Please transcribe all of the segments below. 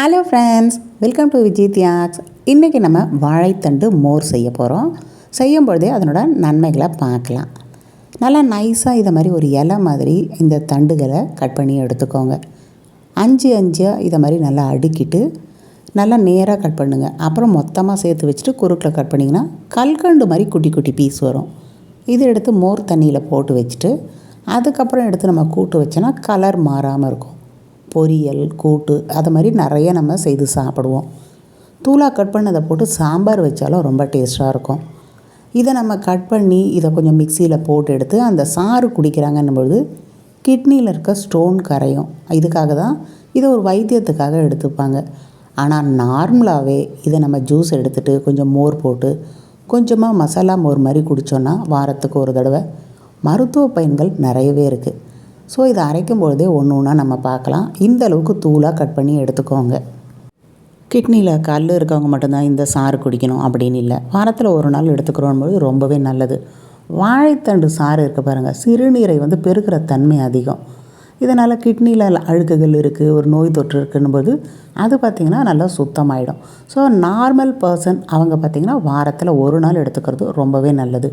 Hello friends welcome to Vijay Thiyags இன்றைக்கி நம்ம வாழைத்தண்டு மோர் செய்ய போகிறோம் செய்யும் பொழுதே அதனோட நன்மைகளை பார்க்கலாம். நல்லா நைஸாக இதை மாதிரி ஒரு இலை மாதிரி இந்த தண்டுகளை கட் பண்ணி எடுத்துக்கோங்க. அஞ்சு அஞ்சாக இதை மாதிரி நல்லா அடுக்கிட்டு நல்லா நேராக கட் பண்ணுங்கள் அப்புறம் மொத்தமாக சேர்த்து வச்சுட்டு குறுக்கில் கட் பண்ணிங்கன்னா கல்கண்டு மாதிரி குட்டி குட்டி பீஸ் வரும். இது எடுத்து மோர் தண்ணியில் போட்டு வச்சுட்டு அதுக்கப்புறம் எடுத்து நம்ம கூட்டு வச்சோன்னா கலர் மாறாமல் இருக்கும். பொரியல் கூட்டு அது மாதிரி நிறைய நம்ம செய்து சாப்பிடுவோம். தூளாக கட் பண்ணதை போட்டு சாம்பார் வச்சாலும் ரொம்ப டேஸ்ட்டாக இருக்கும். இதை நம்ம கட் பண்ணி இதை கொஞ்சம் மிக்சியில் போட்டு எடுத்து அந்த சாறு குடிக்கிறாங்கன்னும் பொழுது கிட்னியில் இருக்க ஸ்டோன் கரையும். இதுக்காக தான் இதை ஒரு வைத்தியத்துக்காக எடுத்துப்பாங்க. ஆனால் நார்மலாகவே இதை நம்ம ஜூஸ் எடுத்துகிட்டு கொஞ்சம் மோர் போட்டு கொஞ்சமாக மசாலா மோர் மாதிரி குடித்தோன்னா வாரத்துக்கு ஒரு தடவை மருத்துவ பயன்கள் நிறையவே இருக்குது ஸோ இதை அரைக்கும் பொழுதே ஒன்று ஒன்றா நம்ம பார்க்கலாம். இந்த அளவுக்கு தூளாக கட் பண்ணி எடுத்துக்கோங்க. கிட்னியில் கல் இருக்கவங்க மட்டும்தான் இந்த சாறு குடிக்கணும் அப்படின்னு இல்லை. வாரத்தில் ஒரு நாள் எடுத்துக்கிறோம் போது ரொம்பவே நல்லது. வாழைத்தண்டு சாறு இருக்க பாருங்கள் சிறுநீரை வந்து பெருக்கிற தன்மை அதிகம். இதனால் கிட்னியில் அழுக்குகள் இருக்குது ஒரு நோய் தொற்று இருக்குன்னும்போது அது பார்த்திங்கன்னா நல்லா சுத்தமாயிடும். ஸோ நார்மல் பர்சன் அவங்க பார்த்திங்கன்னா வாரத்தில் ஒரு நாள் எடுத்துக்கிறது ரொம்பவே நல்லது.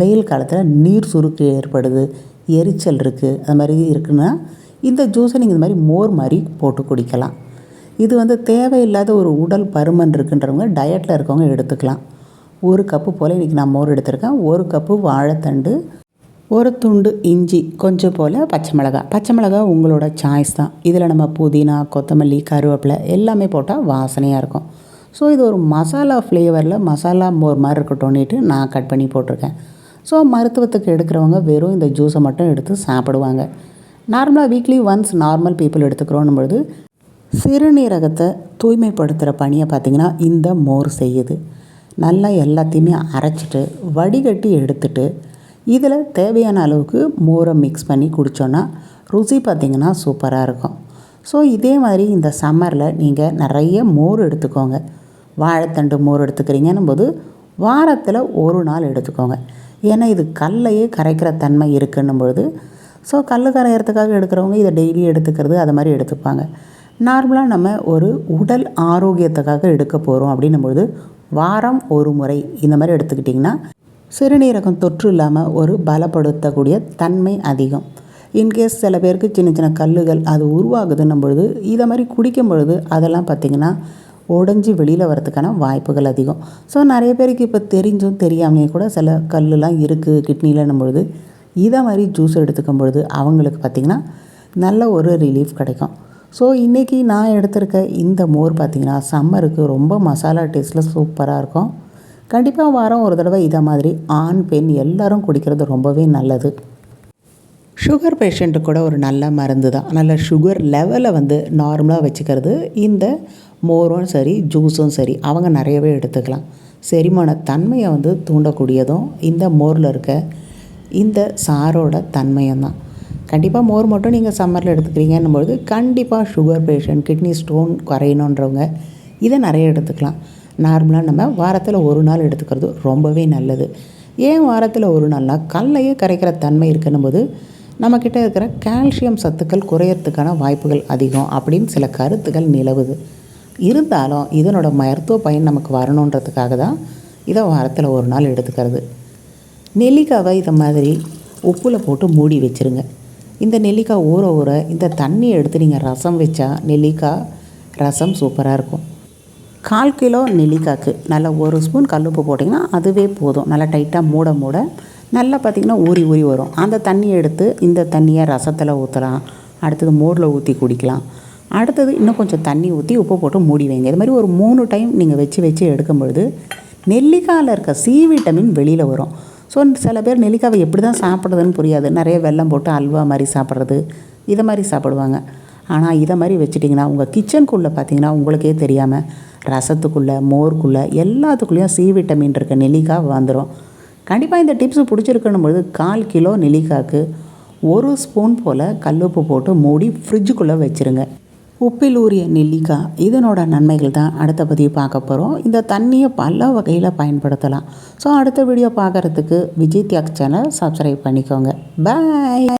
வெயில் காலத்தில் நீர் சுருக்கு ஏற்படுது. எரிச்சல் இருக்குது அது மாதிரி இருக்குன்னா இந்த ஜூஸை நீங்கள் இந்த மாதிரி மோர் மாதிரி போட்டு குடிக்கலாம். இது வந்து தேவையில்லாத ஒரு உடல் பருமன் இருக்குன்றவங்க டயட்டில் இருக்கவங்க எடுத்துக்கலாம். ஒரு கப்பு போல் இன்றைக்கி நான் மோர் எடுத்திருக்கேன். ஒரு கப்பு வாழைத்தண்டு ஒரு துண்டு இஞ்சி கொஞ்சம் போல் பச்சை மிளகா பச்சை மிளகா உங்களோட சாய்ஸ் தான். இதில் நம்ம புதினா கொத்தமல்லி கருவேப்பிலை எல்லாமே போட்டால் வாசனையாக இருக்கும். ஸோ இது ஒரு மசாலா ஃப்ளேவரில் மசாலா மோர் மாதிரி இருக்கட்டும்னுட்டு நான் கட் பண்ணி போட்டிருக்கேன். ஸோ மருத்துவத்துக்கு எடுக்கிறவங்க வெறும் இந்த ஜூஸை மட்டும் எடுத்து சாப்பிடுவாங்க. நார்மலாக வீக்லி ஒன்ஸ் நார்மல் பீப்புள் எடுத்துக்கிறோன்னும் பொழுது சிறுநீரகத்தை தூய்மைப்படுத்துகிற பணியை பார்த்திங்கன்னா இந்த மோர் செய்யுது. நல்லா எல்லாத்தையுமே அரைச்சிட்டு வடிகட்டி எடுத்துட்டு இதில் தேவையான அளவுக்கு மோரை மிக்ஸ் பண்ணி குடித்தோன்னா ருசி பார்த்திங்கன்னா சூப்பராக இருக்கும். ஸோ இதே மாதிரி இந்த சம்மரில் நீங்கள் நிறைய மோர் எடுத்துக்கோங்க. வாழைத்தண்டு மோர் எடுத்துக்கிறீங்கன்னும் போது வாரத்தில் ஒரு நாள் எடுத்துக்கோங்க. ஏன்னா இது கல்லையே கரைக்கிற தன்மை இருக்குன்னும் பொழுது ஸோ கல் கரையிறதுக்காக எடுக்கிறவங்க இதை டெய்லி எடுத்துக்கிறது அது மாதிரி எடுத்துப்பாங்க. நார்மலாக நம்ம ஒரு உடல் ஆரோக்கியத்துக்காக எடுக்க போகிறோம் அப்படின்னும் பொழுது வாரம் ஒரு முறை இந்த மாதிரி எடுத்துக்கிட்டிங்கன்னா சிறுநீரகம் தொற்று இல்லாமல் ஒரு பலப்படுத்தக்கூடிய தன்மை அதிகம். இன்கேஸ் சில பேருக்கு சின்ன சின்ன கல்லுகள் அது உருவாகுதுன்னும் பொழுது இதை மாதிரி குடிக்கும் பொழுது அதெல்லாம் பார்த்திங்கன்னா உடஞ்சி வெளியில் வரதுக்கான வாய்ப்புகள் அதிகம். ஸோ நிறைய பேருக்கு இப்போ தெரிஞ்சும் தெரியாமலே கூட சில கல்லுலாம் இருக்குது கிட்னிலன்னும் பொழுது. இதை மாதிரி ஜூஸ் எடுத்துக்கும் பொழுது அவங்களுக்கு பார்த்திங்கன்னா நல்ல ஒரு ரிலீஃப் கிடைக்கும். ஸோ இன்றைக்கி நான் எடுத்திருக்க இந்த மோர் பார்த்திங்கன்னா சம்மருக்கு ரொம்ப மசாலா டேஸ்ட்டில் சூப்பராக இருக்கும். கண்டிப்பாக வாரம் ஒரு தடவை இதை மாதிரி ஆண் பெண் எல்லோரும் குடிக்கிறது ரொம்பவே நல்லது. சுகர் பேஷண்ட்டு கூட ஒரு நல்ல மருந்து தான். நல்ல சுகர் லெவலை வந்து நார்மலாக வச்சுக்கிறது. இந்த மோரும் சரி ஜூஸும் சரி அவங்க நிறையவே எடுத்துக்கலாம். செரிமான தன்மையை வந்து தூண்டக்கூடியதும் இந்த மோரில் இருக்க இந்த சாரோட தன்மையும் தான். கண்டிப்பாக மோர் மட்டும் நீங்கள் சம்மரில் எடுத்துக்கிறீங்கன்னும் பொழுது கண்டிப்பாக சுகர் பேஷண்ட் கிட்னி ஸ்டோன் குறையணுன்றவங்க இதை நிறைய எடுத்துக்கலாம். நார்மலாக நம்ம வாரத்தில் ஒரு நாள் எடுத்துக்கிறது ரொம்பவே நல்லது. ஏன் வாரத்தில் ஒரு நாள்னால் கல்லையே கரைக்கிற தன்மை இருக்குன்னும் போது நம்மக்கிட்ட இருக்கிற கால்சியம் சத்துக்கள் குறையறதுக்கான வாய்ப்புகள் அதிகம் அப்படின்னு சில கருத்துக்கள் நிலவுது. இருந்தாலும் இதனோட மருத்துவ பயன் நமக்கு வரணுன்றதுக்காக தான் இதை வாரத்தில் ஒரு நாள் எடுத்துக்கிறது. நெல்லிக்காவை இதை மாதிரி உப்பில் போட்டு மூடி வச்சுருங்க. இந்த நெல்லிக்காய் ஊற ஊற இந்த தண்ணியை எடுத்து நீங்கள் ரசம் வச்சா நெல்லிக்காய் ரசம் சூப்பராக இருக்கும். கால் கிலோ நெல்லிக்காய்க்கு நல்லா ஒரு ஸ்பூன் கல்லுப்பு போட்டிங்கன்னா அதுவே போதும். நல்லா டைட்டாக மூட மூட நல்லா பார்த்திங்கன்னா ஊறி ஊறி வரும். அந்த தண்ணியை எடுத்து இந்த தண்ணியை ரசத்தில் ஊற்றலாம் அடுத்தது மோரில் ஊற்றி குடிக்கலாம். அடுத்தது இன்னும் கொஞ்சம் தண்ணி ஊற்றி உப்பு போட்டு மூடி வைங்க. இது மாதிரி ஒரு மூணு டைம் நீங்கள் வச்சு வச்சு எடுக்கும் பொழுது நெல்லிக்காயில் இருக்க சி விட்டமின் வெளியில் வரும். ஸோ சில பேர் நெல்லிக்காவை எப்படி தான் சாப்பிட்றதுன்னு புரியாது. நிறைய வெல்லம் போட்டு அல்வா மாதிரி சாப்பிட்றது இதை மாதிரி சாப்பிடுவாங்க. ஆனால் இதை மாதிரி வச்சுட்டிங்கன்னா உங்கள் கிச்சனுக்குள்ளே பார்த்தீங்கன்னா உங்களுக்கே தெரியாமல் ரசத்துக்குள்ளே மோருக்குள்ளே எல்லாத்துக்குள்ளேயும் சி விட்டமின் இருக்க நெல்லிக்காய் வந்துடும் கண்டிப்பாக இந்த டிப்ஸ் பிடிச்சிருக்கணும் பொழுது கால் கிலோ நெல்லிக்காய்க்கு ஒரு ஸ்பூன் போல் கல்லுப்பு போட்டு மூடி ஃப்ரிட்ஜுக்குள்ளே வச்சுருங்க. உப்பில் ஊறிய நெல்லிக்காய் இதனோட நன்மைகள் தான் அடுத்த பதிவு பார்க்க போகிறோம் இந்த தண்ணியை பல வகையில் பயன்படுத்தலாம். ஸோ அடுத்த வீடியோ பார்க்குறதுக்கு விஜய் தியாக் சேனல் சப்ஸ்கிரைப் பண்ணிக்கோங்க. பாய்